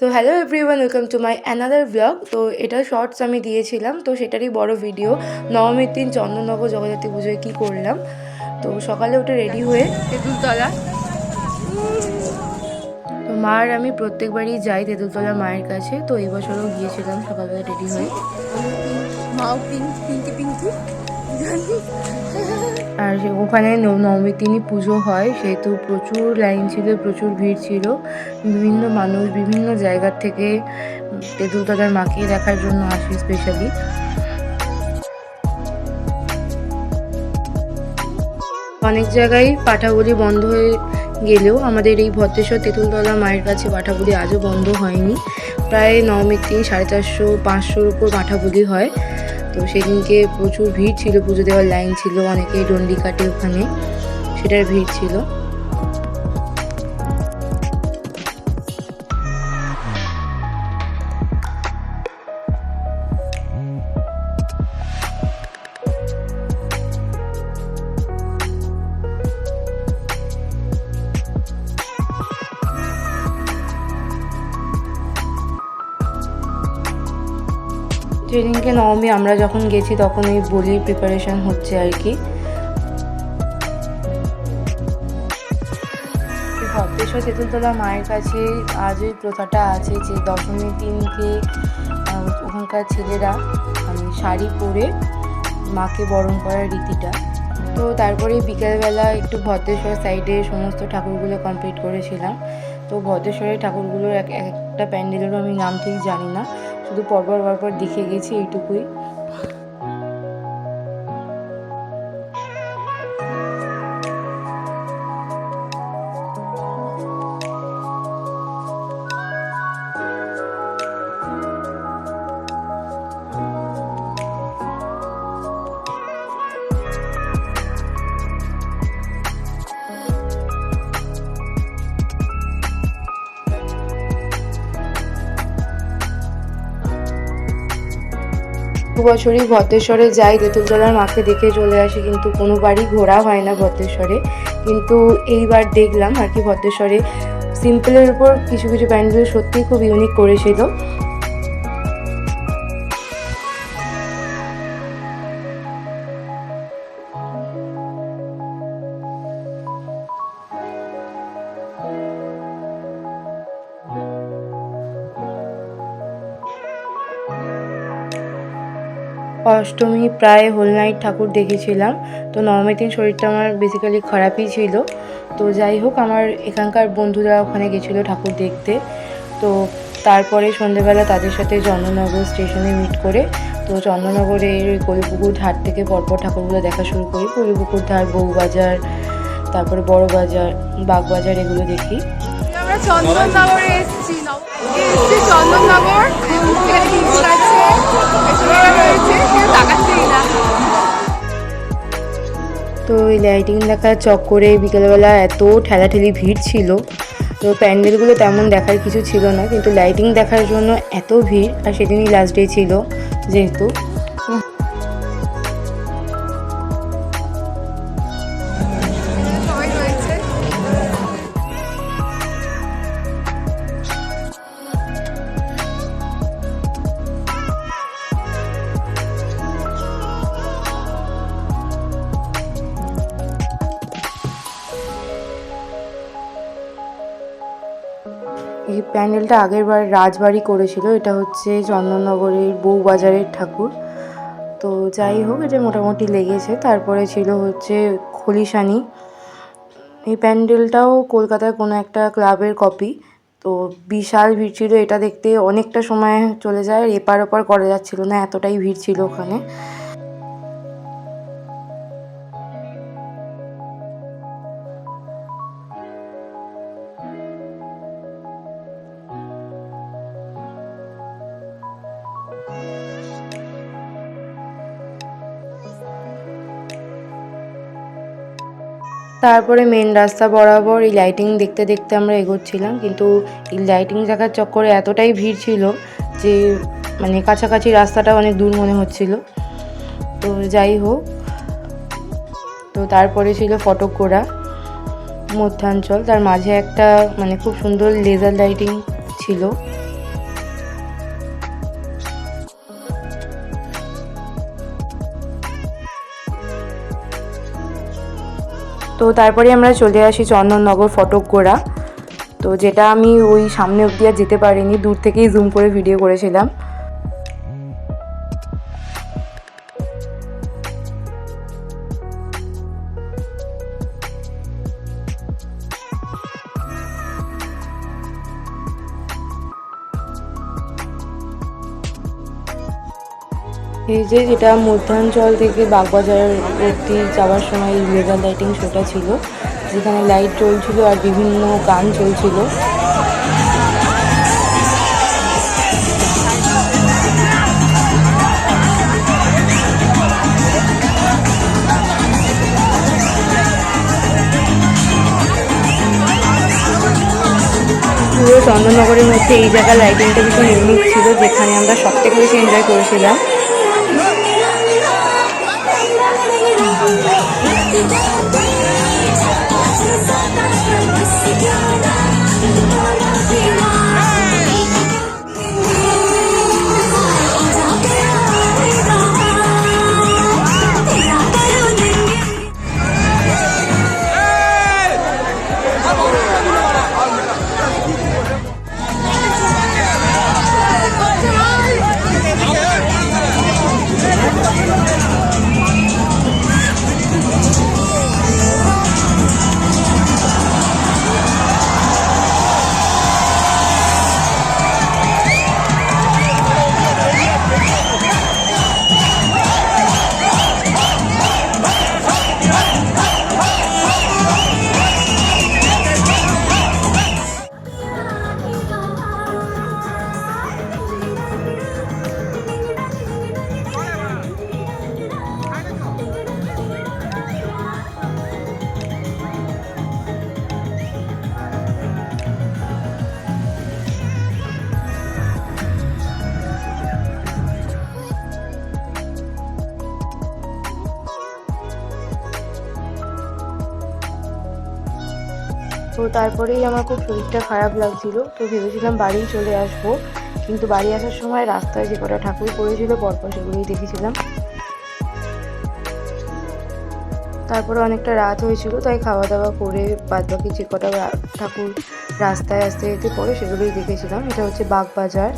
So hello everyone welcome to my another blog তো এটা shorts আমি দিয়েছিলাম, তো সেটারই বড় ভিডিও নবমীর দিন চন্দননগর জগদ্ধাত্রী পুজোয় কী করলাম? তো সকালে উঠে রেডি হয়ে তেঁতুলতলা। তো মা আর আমি প্রত্যেকবারই যাই তেঁতুলতলা মায়ের কাছে, তো এই বছরও গিয়েছিলাম সকালবেলা রেডি হয়ে। মাও পিঙ্ক, পিঙ্কি পিঙ্কি। আর ওখানে নবমীর দিনই পুজো হয় সেহেতু প্রচুর লাইন ছিল প্রচুর ভিড় ছিল। বিভিন্ন মানুষ বিভিন্ন জায়গার থেকে উম, তেঁতুলতলার মাকে দেখার জন্য আসে স্পেশালি অনেক জায়গায় পাঠাগুলি বন্ধ হয়ে গেলেও আমাদের এই ভদ্রেশ্বর তেঁতুলতলা মায়ের কাছে পাঠাগুলি আজও বন্ধ হয়নি। প্রায় নবমীর দিন সাড়ে চারশো পাঁচশোর উপর পাঠাগুলি হয়। তো সেদিনকে প্রচুর ভিড় ছিল, পুজো দেওয়ার লাইন ছিল অনেকেই, ডন্ডি কাটে ওখানে, সেটার ভিড় ছিল। যেদিনকে নবমী আমরা যখন গেছি তখন এই বলির প্রিপারেশন হচ্ছে আর কি। ভদ্রেশ্বর তেঁতুলতলা মায়ের কাছে আজ ওই প্রথাটা আছে যে দশমীর দিনকে ওখানকার ছেলেরা মানে শাড়ি পরে মাকে বরণ করার রীতিটা। তো তারপরে বিকেলবেলা একটু ভদ্রেশ্বর সাইডে সমস্ত ঠাকুরগুলো কমপ্লিট করেছিলাম। তো ভদ্রেশ্বরের ঠাকুরগুলোর এক এক একটা প্যান্ডেলেরও আমি নাম ঠিক জানি না। শুধু পরপর পরপর দেখে গেছি এইটুকুই। দু বছরই ভদ্রেশ্বরে যাই তেঁতুলতলার মাকে দেখে চলে আসি, কিন্তু কোনো বাড়ি ঘোরা হয় না ভদ্রেশ্বরে। কিন্তু এইবার দেখলাম আর কি ভদ্রেশ্বরে সিম্পলের উপর কিছু কিছু প্যান্ডেল সত্যিই খুব ইউনিক করেছিল। অষ্টমী প্রায় হোল নাইট ঠাকুর দেখেছিলাম। তো নবমীর দিন শরীরটা আমার বেসিক্যালি খারাপই ছিল। তো যাই হোক, আমার এখানকার বন্ধুরা ওখানে গেছিল ঠাকুর দেখতে। তো তারপরে সন্ধেবেলা তাদের সাথে চন্দননগর স্টেশনে মিট করে, তো চন্দননগরের ওই কলিপুকুর ধার থেকে পরপর ঠাকুরগুলো দেখা শুরু করি। কলিপুকুর ধার বউবাজার তারপরে বড় বাজার বাগবাজার এগুলো দেখি। আমরা এসেছি। রয়েছে। তো এই লাইটিং দেখার চক্করে বিকেলবেলা এত ঠেলাঠেলি ভিড় ছিল। তো প্যান্ডেলগুলো তেমন দেখার কিছু ছিল না, কিন্তু লাইটিং দেখার জন্য এত ভিড়, আর সেদিনই লাস্ট ডে ছিল যেহেতু। প্যান্ডেলটা আগের বার রাজবাড়ি করেছিল, এটা হচ্ছে চন্দননগরের বউবাজারের ঠাকুর। তো যাই হোক, এটা মোটামুটি লেগেছে। তারপরে ছিল হচ্ছে খলিশানি। এই প্যান্ডেলটাও কলকাতার কোনো একটা ক্লাবের কপি। তো বিশাল ভিড় ছিল, এটা দেখতে অনেকটা সময় চলে যায় এপার ওপার করা যাচ্ছিল না, এতটাই ভিড় ছিল ওখানে। তারপরে মেন রাস্তা বরাবর এই লাইটিং দেখতে দেখতে আমরা এগোচ্ছিলাম, কিন্তু এই লাইটিং দেখার চক্করে এতটাই ভিড় ছিল যে মানে কাছাকাছি রাস্তাটা অনেক দূর মনে হচ্ছিল। তো যাই হোক, তো তারপরে ছিল ফটকগোড়া মধ্যাঞ্চল। তার মাঝে একটা মানে খুব সুন্দর লেজার লাইটিং ছিল। তো তারপরে আমরা চলে আসি চন্দননগর ফটক ফটকগোড়া। তো যেটা আমি ওই সামনে অব্দি আর যেতে পারিনি, দূর থেকেই জুম করে ভিডিও করেছিলাম। এই যে যেটা মধ্যাঞ্চল থেকে বাগবাজার অব্দি যাওয়ার সময় ইলেগাল লাইটিং শোটা ছিল, যেখানে লাইট জ্বলছিল আর বিভিন্ন গান চলছিল। পুরো চন্দননগরের মধ্যে এই জায়গার লাইটিংটা ভীষণ ইউনিক ছিল, যেখানে আমরা সব থেকে বেশি এনজয় করেছিলাম। Thank. তো তারপরেই আমার খুব শরীরটা খারাপ লাগছিল। তো ভেবেছিলাম বাড়ি চলে আসব। কিন্তু বাড়ি আসার সময় রাস্তায় যে কটা ঠাকুর পড়েছিল, পরপর সেগুলোই দেখেছিলাম। তারপরে অনেকটা রাত হয়েছিল, তাই খাওয়া দাওয়া করে বাদ বাকি যে কটা ঠাকুর রাস্তায় আসতে যেতে পরে সেগুলোই দেখেছিলাম। এটা হচ্ছে বাগবাজার।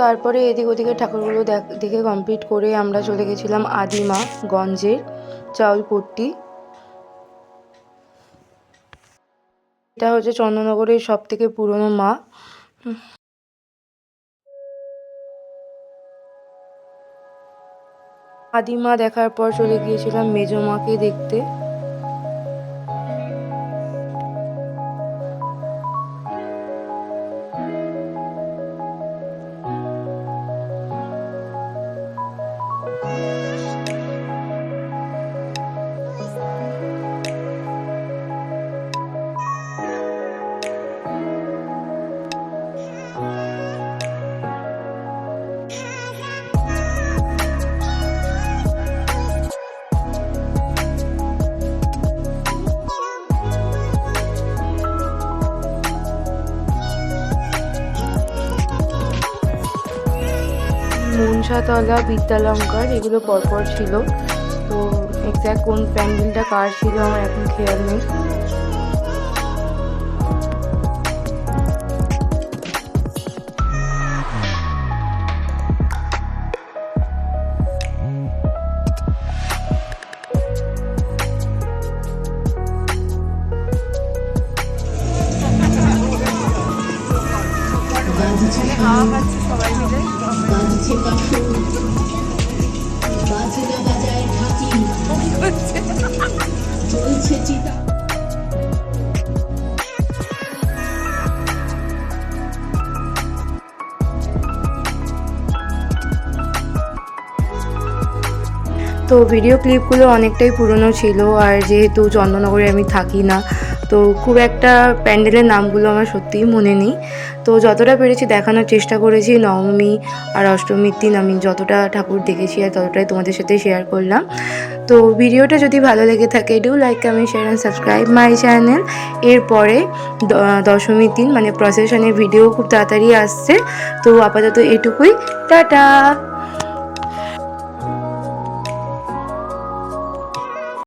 তারপরে এদিক ওদিকে ঠাকুরগুলো দেখ- কমপ্লিট করে আমরা চলে গেছিলাম আদিমা গঞ্জের চাউলপট্টি। এটা হচ্ছে চন্দননগরের সব থেকে পুরনো মা। আদিমা দেখার পর চলে গিয়েছিলাম মেজো মাকে দেখতে। মনসাতলা বিদ্যালঙ্কার, এগুলো পরপর ছিল। তো এক্স্যাক্ট কোন প্যান্ডেলটা কার ছিল আমার এখন খেয়াল নেই। তো ভিডিও ক্লিপগুলো অনেকটাই পুরনো ছিল আর যেহেতু চন্দননগরে আমি থাকি না তো খুব একটা প্যান্ডেলের নামগুলো আমার সত্যিই মনে নেই। তো যতটা পেরেছি দেখানোর চেষ্টা করেছি, নবমী আর অষ্টমীর দিন আমি যতটা ঠাকুর দেখেছি আর ততটাই তোমাদের সাথে শেয়ার করলাম। তো ভিডিওটা যদি ভালো লেগে থাকে do like comment share and subscribe my channel এরপরে দশমীর দিন মানে প্রসেশনের ভিডিও খুব তাড়াতাড়ি আসছে। তো আপাতত এটুকুই। টাটা!